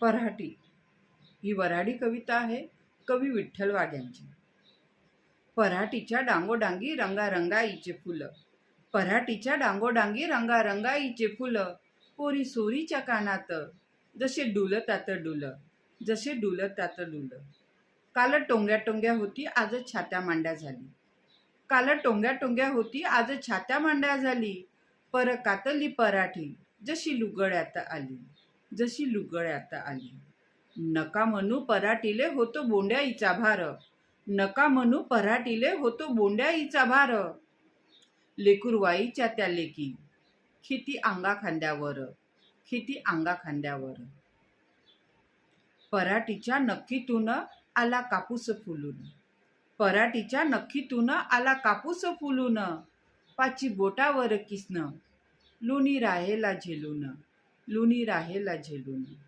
पराठी ही वऱ्हाडी कविता आहे कवी विठ्ठल वाघ्यांची. पराठीच्या डांगोडांगी रंगारंगाईचे फुलं. पराठीच्या डांगोडांगी रंगारंगाईचे फुलं. पोरी सोरीच्या कानात जसे डुलतात डुल जसे डुलतात डुल. काल टोंग्या टोंग्या होती आज छात्या मांड्या झाली. काल टोंग्या टोंग्या होती आज छात्या मांड्या झाली. पर कातली पराठी जशी लुगड्यात आली. जशी लुगड्यात आली. नका म्हणू पराटीले होतो बोंड्याईचा भार. नका म्हणू पराटीले होतो बोंड्याईचा भार. लेकुरवाईच्या त्या लेकी. खिती अंगा खांद्यावर. खिती अंगा खांद्यावर. पराठीच्या नक्कीतून आला कापूस फुलून. पराठीच्या नक्कीतून आला कापूस फुलून. पाची बोटावर किसन. लोणी राहेला झेलून. लुनी राहेला झेलुनी